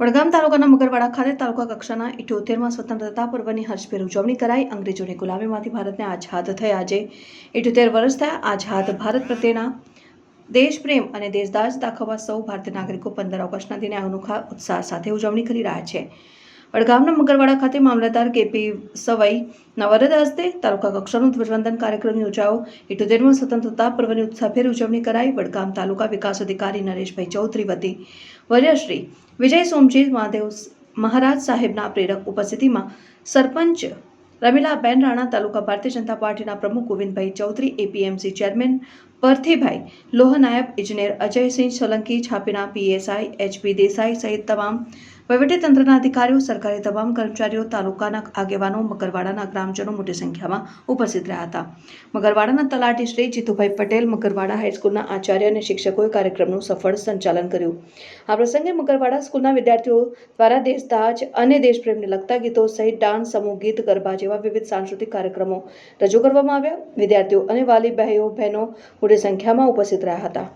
વડગામ તાલુકાના મગરવાડા ખાતે તાલુકા કક્ષાના ઇઠ્યોતેરમાં સ્વતંત્રતા પર્વની હર્ષભેર ઉજવણી કરાઈ. અંગ્રેજોની ગુલામીમાંથી ભારતને આઝાદ થયા. આજે ઇઠ્યોતેર વર્ષ થયા. આઝાદ ભારત પ્રત્યેના દેશ પ્રેમ અને દેશદાજ દાખવવા સૌ ભારતીય નાગરિકો પંદર ઓગસ્ટના દિને અનોખા ઉત્સાહ સાથે ઉજવણી કરી રહ્યા છે. વડગામના મગરવાડા ખાતે મામલતદાર કેપી સવાઈ નવરદ વરદ હસ્તે તાલુકા કક્ષાનું ધ્વજવંદન કાર્યક્રમ યોજાયો. ઇઠ્યોતેરમાં સ્વતંત્રતા પર્વની ઉત્સાહભેર ઉજવણી કરાઈ. વડગામ તાલુકા વિકાસ અધિકારી નરેશભાઈ ચૌધરી વતી. વર્યશ્રી વિજય સોમજી મહાદેવ મહારાજ સાહેબના પ્રેરક ઉપસ્થિતિમાં સરપંચ રમીલાબેન રાણા, તાલુકા ભારતીય જનતા પાર્ટીના પ્રમુખ ગોવિંદભાઈ ચૌધરી, એપીએમસી ચેરમેન પરથીભાઈ લોહનાયબ ઇજનેર અજયસિંહ સોલંકી, છાપીના પીએસઆઈ એચપી દેસાઈ સહિત તમામ વહીવટીતંત્રના અધિકારીઓ, સરકારી તમામ કર્મચારીઓ, તાલુકાના આગેવાનો, મગરવાડાના ગ્રામજનો મોટી સંખ્યામાં ઉપસ્થિત રહ્યા હતા. મગરવાડાના તલાટી શ્રી જીતુભાઈ પટેલ મગરવાડા હાઈસ્કૂલના આચાર્ય અને શિક્ષકોએ કાર્યક્રમનું સફળ સંચાલન કર્યું. આ પ્રસંગે મગરવાડા સ્કૂલના વિદ્યાર્થીઓ દ્વારા દેશદાજ અને દેશપ્રેમને લગતા ગીતો સહિત ડાન્સ, સમૂહ ગીત, ગરબા જેવા વિવિધ સાંસ્કૃતિક કાર્યક્રમો રજૂ કરવામાં આવ્યા. વિદ્યાર્થીઓ અને વાલી બહેનો બહેનો મોટી સંખ્યામાં ઉપસ્થિત રહ્યા હતા.